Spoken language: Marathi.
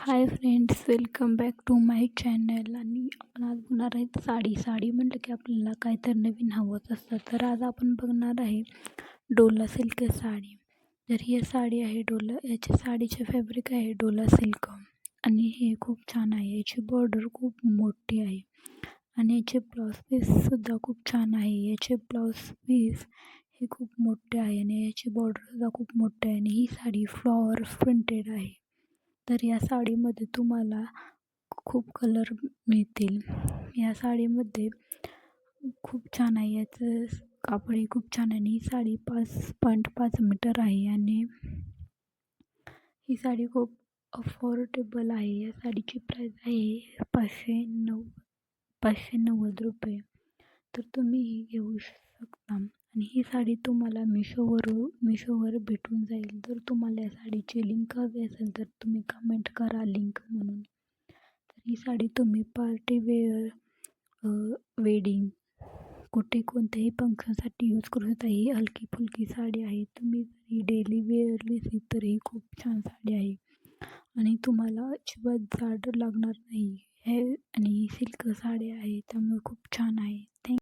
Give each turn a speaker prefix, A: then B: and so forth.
A: Hi friends welcome back to my channel आणि आपण आज बघणार आहेत साडी. साडी म्हटलं की आपल्याला काय तर नवीन हवंच असतं. तर आज आपण बघणार आहे डोला सिल्क साडी. तर ही साडी आहे डोला याची साडीचे फॅब्रिक आहे डोला सिल्क. आणि हे खूप छान आहे. याची बॉर्डर खूप मोठी आहे. आणि याचे ब्लाऊज पीससुद्धा खूप छान आहे. याचे ब्लाऊज पीस हे खूप मोठे आहे. आणि याची बॉर्डरसुद्धा खूप मोठे आहे. आणि ही साडी फ्लॉवर प्रिंटेड आहे. तर या साडीमध्ये तुम्हाला खूप कलर मिळतील. या साडीमध्ये खूप छान आहे. याचं कापडही खूप छान आहे आणि ही साडी पाच पॉईंट पाच मीटर आहे आणि ही साडी खूप अफोर्डेबल आहे. या साडीची प्राईस आहे पाचशे नऊ पाचशे नव्वद रुपये. तर तुम्ही ही घेऊ शकता. ही साडी तुम्हाला मिशोवर मिशोवर भेटून जाईल. जर तुम्हाला या साडीची लिंक हवी असेल तर तुम्ही कमेंट करा लिंक म्हणून. तर ही साडी तुम्ही पार्टी वेअर वेडिंग कुठे कोणत्याही फंक्शनसाठी यूज करू शकता. ही हलकी फुलकी साडी आहे. तुम्ही ही डेली वेअरली तर ही खूप छान साडी आहे. आणि तुम्हाला अजिबात जाड लागणार नाही. हे आणि सिल्क साडी आहे. त्यामुळे खूप छान आहे. थँक